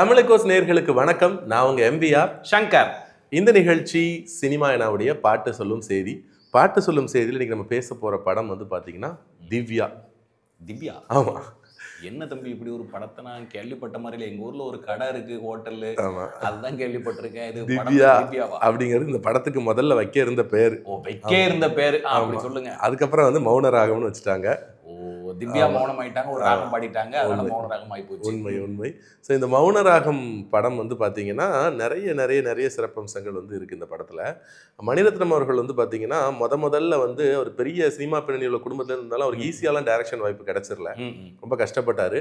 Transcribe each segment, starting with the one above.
தமிழகோஸ் நேர்களுக்கு வணக்கம். நான் உங்க எம்பிஆர் சங்கர். இந்த நிகழ்ச்சி சினிமா எனாவுடைய பாட்டு சொல்லும் செய்தி. பாட்டு சொல்லும் செய்தியில் இன்னைக்கு நம்ம பேச போற படம் வந்து பாத்தீங்கன்னா திவ்யா. திவ்யா? ஆமா. என்ன தம்பி இப்படி ஒரு படத்தை நான் கேள்விப்பட்ட மாதிரி இல்லை. எங்க ஊர்ல ஒரு கடை இருக்கு ஹோட்டல். ஆமா. அதுதான் கேள்விப்பட்டிருக்கேன். இது திவ்யா திவ்யாவா? அப்படிங்கிறது இந்த படத்துக்கு முதல்ல வைக்க இருந்த பேர். ஓ வைக்கே இருந்த பேரு. அப்படி. சொல்லுங்க. அதுக்கப்புறம் வந்து மௌன ராகம்னு வச்சுட்டாங்க. திவ்யா மௌனம் ஆயிட்டாங்க ஒரு ராகம் பாடிட்டாங்க அதனால. மௌன ராகம் ஆகி போச்சு உண்மை உண்மை. ஸோ இந்த மௌன ராகம் படம் வந்து பார்த்தீங்கன்னா நிறைய நிறைய நிறைய சிறப்பம்சங்கள் வந்து இருக்குது இந்த படத்தில். மணிரத்னம் அவர்கள் வந்து பார்த்தீங்கன்னா முத முதல்ல வந்து ஒரு பெரிய சினிமா பின்னணி உள்ள குடும்பத்தில் இருந்தாலும் அவருக்கு ஈஸியாலாம் டைரக்ஷன் வாய்ப்பு ம். ரொம்ப கஷ்டப்பட்டார்.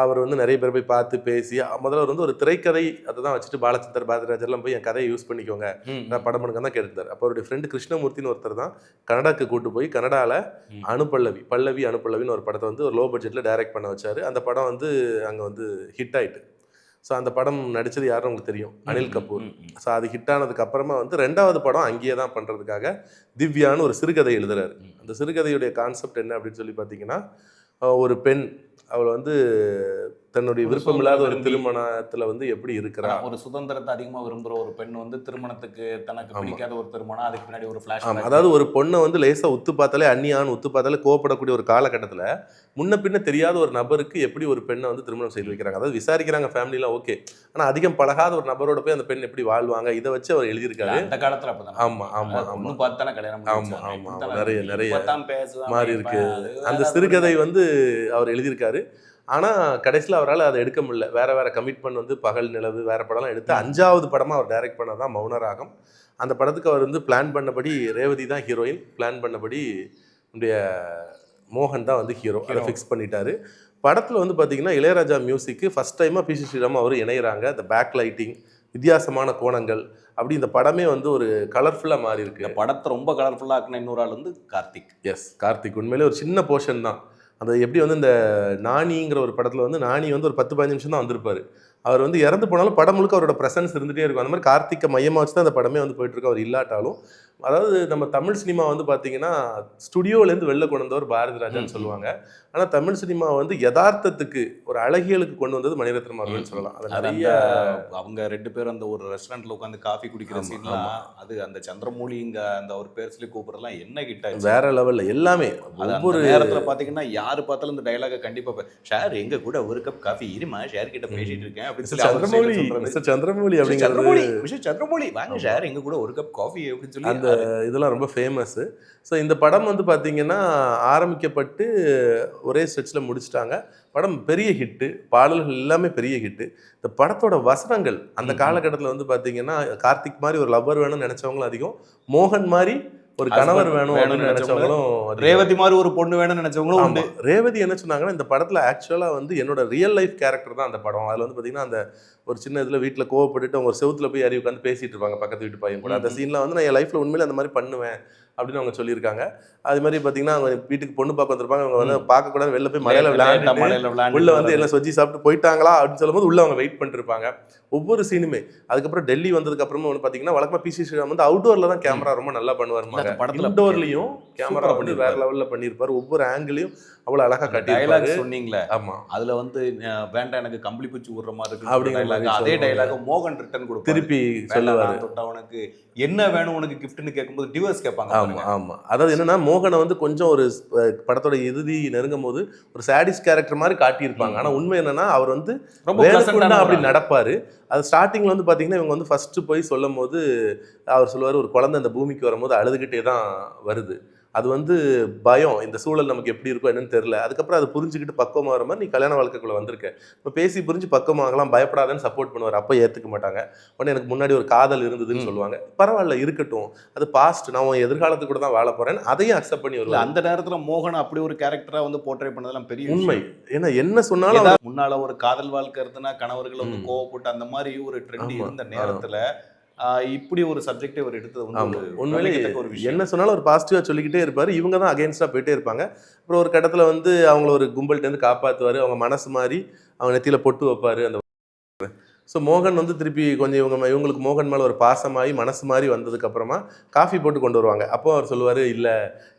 அவர் வந்து நிறைய பேர் போய் பார்த்து பேசி முதல்ல அவர் வந்து ஒரு திரைக்கதை அதை தான் வச்சுட்டு பாலச்சந்தர் பாரதிராஜர்லாம் போய் என் கதையை யூஸ் பண்ணிக்கோங்க. நான் படம் பண்ணுங்க தான் கேட்டுருந்தார் அப்போ அவருடைய ஃப்ரெண்டு கிருஷ்ணமூர்த்தின்னு ஒருத்தர் தான் கனடாக்கு கூட்டு போய் கனடாவில் ம். அனுபல்லவி பல்லவி அனுபல்லவின்னு ஒரு படத்தை வந்து ஒரு லோ பட்ஜெட்டில் டைரக்ட் பண்ண வச்சாரு. அந்த படம் வந்து அங்கே வந்து ஹிட் ஆயிட்டு. ஸோ அந்த படம் நடிச்சது யாரும் உங்களுக்கு தெரியும். அனில் கபூர். ஸோ அது ஹிட் ஆனதுக்கு அப்புறமா வந்து ரெண்டாவது படம் அங்கேயே தான் பண்ணுறதுக்காக திவ்யான்னு ஒரு சிறுகதை எழுதுறாரு. அந்த சிறுகதையுடைய கான்செப்ட் என்ன அப்படின்னு சொல்லி பார்த்தீங்கன்னா ஒரு பெண் அவள் வந்து தன்னுடைய ஒரு விருப்பமில்லாத ஒரு திருமணத்துல வந்து எப்படி இருக்கிறா? ஒரு சுதந்திரத்தை அதிகமா விரும்புற ஒரு பெண் வந்து திருமணத்துக்கு தனக்கு. பிடிக்காத ஒரு திருமணம் அதுக்கு பின்னாடி ஒரு ஃபிளாஷ் அதாவது ஒரு பொண்ணை வந்து லேசா உத்து பார்த்தாலே அந்நியான் உத்து பார்த்தாலே கோவப்படக்கூடிய ஒரு காலகட்டத்துல முன்ன பின்ன தெரியாத ஒரு நபருக்கு எப்படி ஒரு பெண்ணை வந்து திருமணம் செய்து வைக்கிறாங்க? அதாவது விசாரிக்கிறாங்க ஃபேமிலிலாம் ஓகே ஆனா அதிகம் பழகாத ஒரு நபரோட போய் அந்த பெண் எப்படி வாழ்வாங்க? இதை வச்சு அவர் எழுதியிருக்காரு. அந்த காலத்துல ஆமா ஆமா ஆமா. ஒண்ணு பார்த்து தானே கல்யாணம் ஆமா. ஆமா, நிறைய, நிறைய மாறி இருக்கு. அந்த சிறுகதை. வந்து அவர் எழுதியிருக்காரு. ஆனா கடைசியில் அவரால் அதை எடுக்க முடியல. வேற வேற கமிட்மெண்ட் வந்து பகல் நிலவு வேற படம்லாம் எடுத்து அஞ்சாவது படமா அவர் டைரக்ட் பண்ணதான் மௌனராகம். அந்த படத்துக்கு அவர் வந்து பிளான் பண்ணபடி ரேவதி தான் ஹீரோயின் பிளான் பண்ணபடி நம்முடைய மோகன் தான் வந்து ஹீரோ அதை. ஃபிக்ஸ் பண்ணிட்டாரு. படத்தில் வந்து பார்த்தீங்கன்னா இளையராஜா மியூசிக்கு ஃபர்ஸ்ட் டைமாக பி சி ஸ்ரீராம் அவர் இணையிறாங்க. இந்த பேக் லைட்டிங் வித்தியாசமான கோணங்கள். அப்படி இந்த படமே வந்து ஒரு கலர்ஃபுல்லாக மாறி இருக்கு படத்தை ரொம்ப கலர்ஃபுல்லா ஆக்குன இன்னொரு ஆள் வந்து கார்த்திக். எஸ் கார்த்திக். உண்மையிலே ஒரு சின்ன போர்ஷன் தான். அது எப்படி வந்து இந்த நானிங்கிற ஒரு படத்தில் வந்து நானி வந்து ஒரு பத்து பதினஞ்சு நிமிஷம் தான் வந்திருப்பார். அவர் வந்து இறந்து போனாலும் படம் முழுக்க அவரோட ப்ரெசன்ஸ் இருந்துகிட்டே இருக்கும். அந்த மாதிரி கார்த்திக்கை மையமாக வச்சு தான் அந்த படமே வந்து போயிட்டுருக்கு அவர் இல்லாட்டாலும் அதாவது நம்ம தமிழ் சினிமா வந்து பார்த்தீங்கன்னா ஸ்டுடியோலேருந்து வெளில கொண்டு வந்தவர் பாரதி ராஜான்னு ம். சொல்லுவாங்க. ஆனால் தமிழ் சினிமா வந்து யதார்த்தத்துக்கு ஒரு அழகியலுக்கு கொண்டு வந்தது மணிரத்னம் அவர்கள்னு சொல்லலாம். அது நிறைய அவங்க ரெண்டு பேரும் அந்த ஒரு ரெஸ்டாரண்ட்ல உட்காந்து காஃபி குடிக்கிற சீன்லாம் அது அந்த சந்திரமௌலி இங்க அந்த ஒரு பேர் சொல்லி கூப்பிடுறதுலாம் என்ன கிட்ட வேற லெவலில் எல்லாமே. ஒவ்வொரு நேரத்துல பாத்தீங்கன்னா யாரு பார்த்தாலும் இந்த டயலாக கண்டிப்பா ஷேர் எங்க கூட ஒரு கப் காஃபி இருமா? ஷேர் கிட்ட பேசிட்டு இருக்கேன். அப்படின்னு சொல்லி சந்திரமௌலி சந்திரமௌலி மிஸ்டர் அப்படிங்கிறது சந்திரமௌலி வாங்க. ஷேர் எங்க கூட ஒரு கப் காஃபி அப்படின்னு சொல்லி அந்த இதெல்லாம் ரொம்ப ஃபேமஸ்ஸு ஸோ இந்த படம் வந்து பார்த்தீங்கன்னா ஆரம்பிக்கப்பட்டு ஒரே ஸ்ட்ரெச்சில் முடிச்சிட்டாங்க. படம் பெரிய ஹிட்டு பாடல்கள் எல்லாமே பெரிய ஹிட்டு இந்த படத்தோட வசனங்கள் அந்த. காலகட்டத்தில் வந்து பார்த்தீங்கன்னா கார்த்திக் மாதிரி ஒரு லவ்வர் வேணும்னு நினச்சவங்களும் அதிகம். மோகன் மாதிரி ஒரு கணவர் வேணும் வேணும்னு அப்படின்னு நினச்சவங்களும். ரேவதி மாதிரி ஒரு பொண்ணு வேணும்னு நினைச்சவங்களும். உண்டு ரேவதி என்ன சொன்னாங்கன்னா இந்த படத்துல ஆக்சுவலா வந்து என்னோட ரியல் லைஃப் கேரக்டர் தான் அந்த படம் அதுல வந்து பாத்தீங்கன்னா அந்த ஒரு சின்ன இதுல வீட்டுல கோவப்பட்டுட்டு அவங்க செவுத்துல போய் அறிவு உட்காந்து பேசிட்டு இருப்பாங்க பக்கத்து வீட்டு பையன் கூட அந்த. சீன்ல வந்து நான் என் லைஃப்ல உண்மையில அந்த மாதிரி பண்ணுவேன் அப்படின்னு அவங்க சொல்லியிருக்காங்க. அது மாதிரி பாத்தீங்கன்னா அவங்க வீட்டுக்கு பொண்ணு பார்க்க வந்திருப்பாங்க. அவங்க வந்து பார்க்க கூடாது வெளில போய் லேட்டா விளையாண்டு உள்ள வந்து எல்லாம் சொஜ்ஜி சாப்பிட்டு போயிட்டாங்களா அப்படின்னு சொல்லும்போது உள்ள அவங்க வெயிட் பண்ணிட்டு இருப்பாங்க ஒவ்வொரு சீனுமே அதுக்கப்புறம் டெல்லி வந்ததுக்கு அப்புறமா வந்து பாத்தீங்கன்னா வழக்கமா பிசி ஸ்ரீராம் வந்து அவுட்டோர்ல தான் கேமரா ரொம்ப நல்லா இந்த படத்துல இன்டோர்லயும் கேமரா வந்து வேற. லெவல்ல பண்ணியிருப்பாரு ஒவ்வொரு ஆங்கிளையும் அவ்வளவு அழகா டைலாக் கட்டியிருப்பாரு. சொன்னீங்களே ஆமா. அதுல வந்து வேண்டாம் எனக்கு கம்பளி பூச்சி விடுற மாதிரி இருக்கு அப்படிங்கிற அதே. டைலாக் மோகன் ரிட்டர்ன் கொடுப்பாரு. திருப்பி சொல்லுவாரு. தொட்டவனுக்கு என்ன வேணும் உனக்கு கிஃப்ட்னு கேட்கும்போது டிவோர்ஸ் கேட்பாங்க. ஆமா பாருங்க. ஆமா அதாவது என்னன்னா மோகனை வந்து கொஞ்சம் ஒரு படத்தோட இறுதி நெருங்கும் போது ஒரு சாடிஸ் கேரக்டர் மாதிரி காட்டியிருப்பாங்க ம். ஆனா உண்மை என்னன்னா அவர் வந்து அப்படி. நடப்பாரு அது ஸ்டார்டிங்ல வந்து பாத்தீங்கன்னா இவங்க வந்து ஃபர்ஸ்ட் போய் சொல்லும் போது அவர் சொல்லுவாரு ஒரு குழந்தை இந்த பூமிக்கு வரும்போது அழுதுகிட்டே தான் வருது அது வந்து பயம். இந்த சூழல் நமக்கு எப்படி இருக்கும் என்னன்னு தெரியல. அதுக்கப்புறம் அதை புரிஞ்சுக்கிட்டு பக்குவமா வர மாதிரி நீ கல்யாண வாழ்க்கைக்குள்ள வந்திருக்க. இப்போ பேசி புரிஞ்சு பக்குவமாகலாம் பயப்படாதன்னு சப்போர்ட் பண்ணுவார். அப்போ ஏத்துக்க மாட்டாங்க. உடனே எனக்கு முன்னாடி ஒரு காதல் இருந்ததுன்னு. சொல்லுவாங்க. பரவாயில்ல இருக்கட்டும். அது பாஸ்ட் நான் உன் எதிர்காலத்துக்கு கூட தான் வாழ போறேன் அதையும் அக்செப்ட் பண்ணி வருவாங்க அந்த நேரத்துல மோகன் அப்படி ஒரு கேரக்டரா வந்து போர்ட்ரே பண்ணதெல்லாம் பெரிய உண்மை. ஏன்னா என்ன சொன்னாலும் முன்னால ஒரு காதல் வாழ்க்கை இருந்தனா கணவர்கள் வந்து. கோவப்பட்டு அந்த மாதிரி ஒரு ட்ரெண்ட். இருந்த நேரத்துல இப்படி ஒரு சப்ஜெக்டை அவர் எடுத்தது வந்து ஒரு உண்மையிலே ஒரு விஷயம். என்ன சொன்னாலும் ஒரு பாசிட்டிவா சொல்லிக்கிட்டே இருப்பாரு. இவங்க தான் அகைன்ஸ்டா போயிட்டே இருப்பாங்க. அப்புறம் ஒரு கட்டத்துல வந்து அவங்கள ஒரு கும்பல்கிட்ட இருந்து காப்பாத்துவாரு. அவங்க மனசு மாறி அவங்க நெத்தியில பொட்டு வைப்பாரு. அந்த ஸோ மோகன் வந்து திருப்பி கொஞ்சம் இவங்க இவங்களுக்கு மோகன் மேலே ஒரு பாசமாகி மனசு மாதிரி வந்ததுக்கு அப்புறமா காஃபி போட்டு கொண்டு வருவாங்க. அப்போ அவர் சொல்லுவார் இல்லை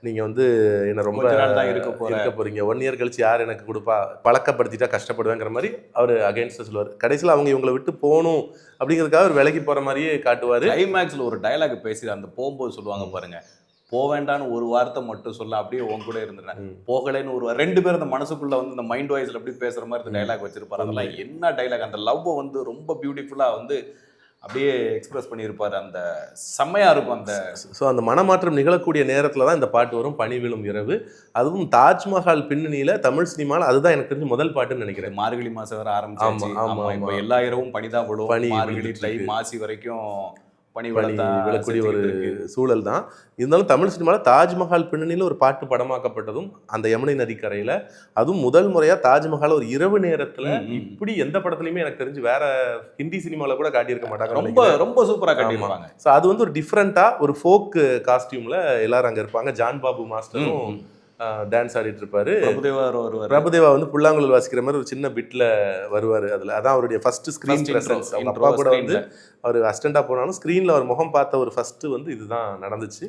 நீங்கள் வந்து என்ன ரொம்ப இருக்க போறீங்க. ஒன் இயர் கழிச்சு யார் எனக்கு கொடுப்பா? பழக்கப்படுத்திட்டா கஷ்டப்படுவேங்கிற மாதிரி அவர் அகைன்ஸ்ட் சொல்லுவார். கடைசியில் அவங்க இவங்களை விட்டு போகணும் அப்படிங்கிறதுக்காக அவர் விலைக்கு போகிற மாதிரியே காட்டுவார். கிளைமேக்ஸ்ல ஒரு டயலாக் பேசி அந்த போகும்போது சொல்லுவாங்க பாருங்க போக வேண்டாம்னு ஒரு வார்த்தை மட்டும் சொல்ல அப்படியே உன் கூட இருந்துட்டேன். போகலைன்னு ஒரு ரெண்டு பேரும் அந்த மனசுக்குள்ள வந்து இந்த மைண்ட் வாய்ஸ்ல அப்படி பேசுற மாதிரி இந்த டைலாக் வச்சிருப்பாரு. அதெல்லாம் என்ன டைலாக் அந்த லவ் வந்து ரொம்ப பியூட்டிஃபுல்லா வந்து அப்படியே எக்ஸ்பிரஸ் பண்ணியிருப்பாரு. அந்த செம்மையா இருக்கும் அந்த ஸோ அந்த மனமாற்றம் நிகழக்கூடிய நேரத்தில் தான் இந்த பாட்டு வரும். பனி விழும் இரவு. அதுவும் தாஜ்மஹால் பின்னணியில் தமிழ் சினிமாவில் அதுதான் எனக்கு தெரிஞ்சு முதல் பாட்டுன்னு நினைக்கிறேன். மார்கழி மாசம் வர ஆரம்பிச்சாச்சு. ஆமா, ஆமா, ஆமா இப்போ. எல்லா இரவும் பனிதான் விழும். பனி மார்கழி தை. மாசி வரைக்கும் விழத்தா விழக்கூடிய ஒரு. சூழல் தான் இருந்தாலும் தமிழ் சினிமாவில் தாஜ்மஹால் பின்னணியில் ஒரு பாட்டு படமாக்கப்பட்டதும் அந்த யமுனை நதிக்கரையில் அதுவும் முதல் முறையாக தாஜ்மஹால் ஒரு இரவு நேரத்தில். இப்படி எந்த படத்துலையுமே எனக்கு தெரிஞ்சு வேற ஹிந்தி சினிமாவில் கூட காட்டியிருக்க மாட்டாங்க ரொம்ப ரொம்ப சூப்பரா கட்டியிருப்பாங்க ஸோ அது வந்து ஒரு டிஃப்ரெண்ட்டாக ஒரு ஃபோக் காஸ்டியூமில் எல்லாரும் அங்கே இருப்பாங்க ஜான் பாபு மாஸ்டரும். டான்ஸ் ஆடிட்டு இருப்பாரு. ஒருவர் பிரபுதேவா வந்து புல்லாங்குழல் வாசிக்கிற மாதிரி ஒரு சின்ன பிட்ல வருவார் அதுல. அதான் அவருடைய ஃபர்ஸ்ட் ஸ்கிரீன் பிரசன்ஸ் அவங்க அப்பா கூட வந்து. அவர் அசிஸ்டண்டா போனாலும் ஸ்க்ரீன்ல அவர் முகம் பார்த்த ஒரு ஃபர்ஸ்ட் வந்து இதுதான் நடந்துச்சு.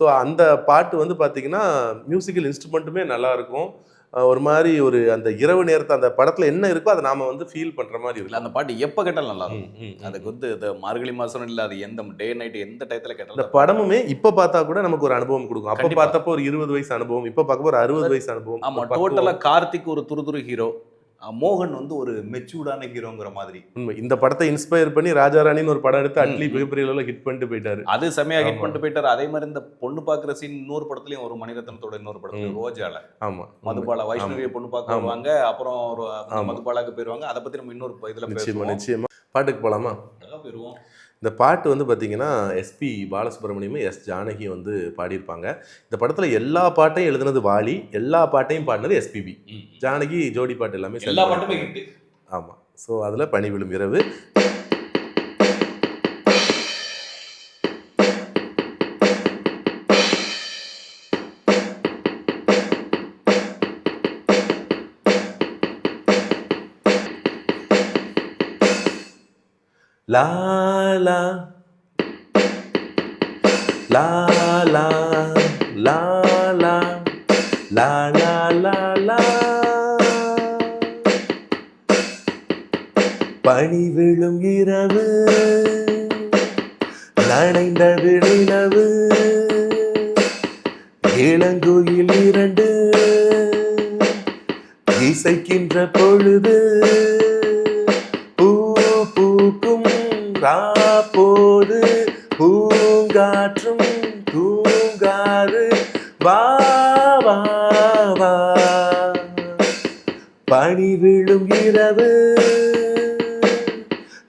ஸோ அந்த பாட்டு வந்து பாத்தீங்கன்னா மியூசிக்கல் இன்ஸ்ட்ருமெண்ட்டுமே நல்லா இருக்கும். ஒரு மாதிரி ஒரு அந்த இரவு நேரத்தை அந்த படத்துல என்ன இருக்கோ அதை நாம வந்து ஃபீல் பண்ற மாதிரி இல்ல இருக்கும் அந்த பாட்டு எப்ப கேட்டாலும் நல்லா இருக்கும். அதுக்கு வந்து இந்த மார்கழி மாசம் இல்ல அது எந்த டே நைட் எந்த டயத்துல இந்த கேட்டாலும் படமுமே இப்ப பார்த்தா கூட நமக்கு ஒரு அனுபவம் கொடுக்கும் அப்ப. பார்த்தப்போ ஒரு இருபது வயசு அனுபவம் இப்ப பார்க்கப்போ ஒரு அறுபது வயசு அனுபவம் ஆமா ஒரு பக்குவம். டோட்டலா கார்த்திக் ஒரு துருதுரு ஹீரோ மோகன் வந்து ஒரு மெச்சூர்டான ஹீரோங்கிற மாதிரி. உண்மை. இந்த படத்தை இன்ஸ்பயர் பண்ணி ராஜாராணின்னு ஒரு படம் எடுத்து அட்லி. மிகப்பெரிய அளவில் ஹிட் பண்ணிட்டு போயிட்டாரு. அது செமையா ஹிட். பண்ணிட்டு போயிட்டாரு. அதே மாதிரி இந்த பொண்ணு பாக்குற சீன் இன்னொரு படத்துலயும் ஒரு மணிரத்னத்தோட இன்னொரு படத்துல ம். ரோஜால. ஆமா. மதுபாலா வைஷ்ணவியை பொண்ணு பார்க்க. வருவாங்க. அப்புறம். மதுபாலாக்கு போயிருவாங்க. அதை பத்தி நம்ம இன்னொரு இதுல நிச்சயமா நிச்சயமா. பாட்டுக்கு போலாமா? போயிருவோம். இந்த பாட்டு வந்து பார்த்தீங்கன்னா எஸ்பி பாலசுப்ரமணியமும் எஸ் ஜானகி வந்து பாடியிருப்பாங்க. இந்த படத்தில் எல்லா பாட்டையும் எழுதுனது வாலி எல்லா பாட்டையும் பாடினது எஸ்பிபி ஜானகி ஜோடி பாட்டு எல்லாமே எல்லா பாட்டுமே ஆமாம் ஸோ அதில் பனி விழும் இரவு. லா லா லா லா லா லா லா லா லா லா பனி விழும் இரவு. நனைந்தது நிலவு இளங்குயில் இரண்டு. இசைக்கின்ற பொழுது. காப்போது பூங்காற்றும் தூங்காது. வா வா பனி விழும் இரவு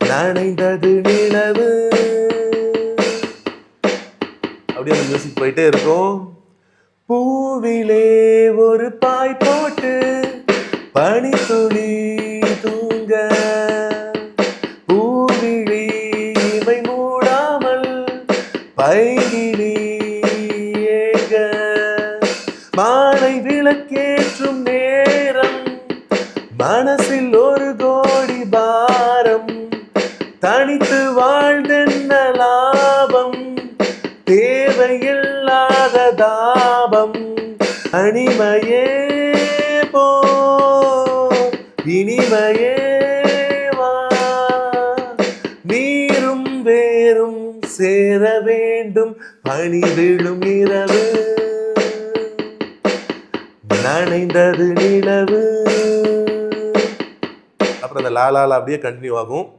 நனைந்தது நிலவு. அப்படியே அந்த மியூசிக் போயிட்டே இருக்கும். பூவிலே ஒரு பாய் தனித்து வாழ்ந்தென்ன லாபம்? தேவையில்லாத தாபம். அனிமையே போ. இனிமையே வா. நீரும் வேரும் சேர வேண்டும். பனி விழும் இரவு. நனைந்தது நிலவு. அப்புறம் அந்த லாலால அப்படியே கண்டினியூ ஆகும்.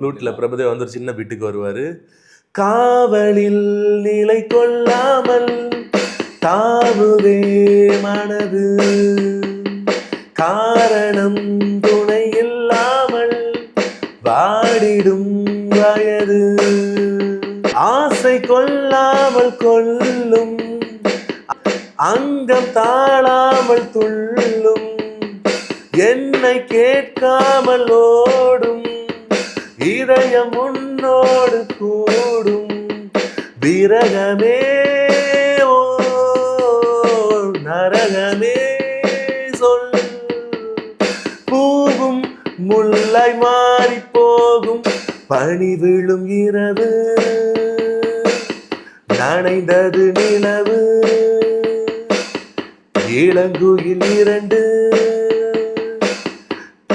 ஃப்ளூட்டில் பிரபுதேவா வந்து ஒரு சின்ன வீட்டுக்கு வருவார். காவலில் நிலை கொள்ளாமல் தாவுதே மனது. காரணம் துணை இல்லாமல் வாடிடும் வயது. ஆசை கொள்ளாமல் கொல்லும் அங்கம் தாழாமல் துள்ளும் என்னை கேட்காமல் ஓ இதயம் உன்னோடு கூடும் விரகமே. ஓ நரகமே. சொல். பூவும் முல்லை மாறி போகும் பணி விழும் இரவு. நனைந்தது நிலவு. இளங்குயில் இரண்டு.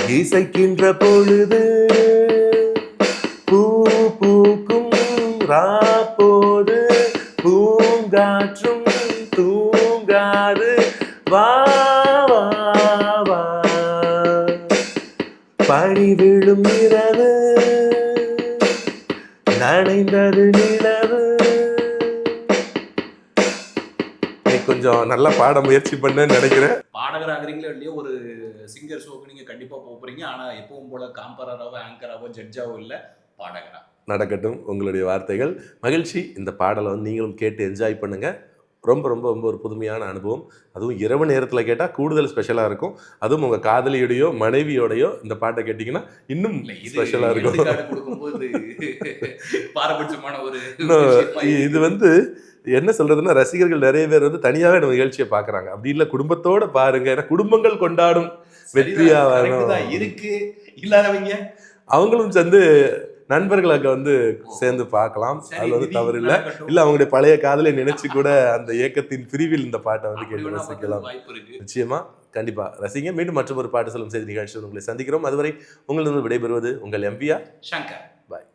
இசைக்கின்ற பொழுது. பூ பூக்கும் ராப்போது பூங்காற்றும் தூங்காது. வா வா வா. பனி விழும் இரவு நனைந்தது நிலவு. நீ கொஞ்சம் நல்லா பாட முயற்சி பண்ணேன்னு நினைக்கிறேன். பாடகர் ஆகுறீங்களோ இல்லையோ ஒரு சிங்கர் ஷோக்கு நீங்க கண்டிப்பா போக போறீங்க. ஆனா எப்பவும் போல காம்பராராவோ ஆங்கராவோ ஜட்ஜாவோ இல்ல. பாடகரா. நடக்கட்டும். உங்களுடைய வார்த்தைகள். மகிழ்ச்சி. இந்த பாடலை வந்து நீங்களும் கேட்டு என்ஜாய் பண்ணுங்க. ரொம்ப ரொம்ப ரொம்ப ஒரு புதுமையான அனுபவம். அதுவும் இரவு நேரத்தில் கேட்டால் கூடுதல் ஸ்பெஷலாக இருக்கும். அதுவும் உங்கள் காதலியோடையோ மனைவியோடையோ இந்த பாட்டை கேட்டிங்கன்னா இன்னும் ஸ்பெஷலாக இருக்கும். இது வந்து என்ன சொல்றதுன்னா ரசிகர்கள் நிறைய பேர் வந்து தனியாகவே நம்ம நிகழ்ச்சியை பார்க்குறாங்க. அப்படி இல்லை குடும்பத்தோட பாருங்க. ஏன்னா குடும்பங்கள் கொண்டாடும். வெற்றியா சரிதான், வரணும். correct தான். இருக்கு. இல்லாதவங்க. அவங்களும் சேர்ந்து நண்பர்களுக்கு வந்து சேர்ந்து பார்க்கலாம். அது வந்து தவறு இல்லை. இல்ல அவங்களுடைய பழைய காதலை நினைச்சு கூட அந்த இயக்கத்தின் பிரிவில் இந்த பாட்டை வந்து கேட்டு ரசிக்கலாம். நிச்சயமா. கண்டிப்பா. ரசிங்க. மீண்டும் மற்றும் ஒரு பாட்டு சொல்லும் செய்தி நிகழ்ச்சியில் உங்களை சந்திக்கிறோம். அதுவரை உங்களிடம் விடைபெறுவது உங்கள் எம்பியா சங்கர். பாய்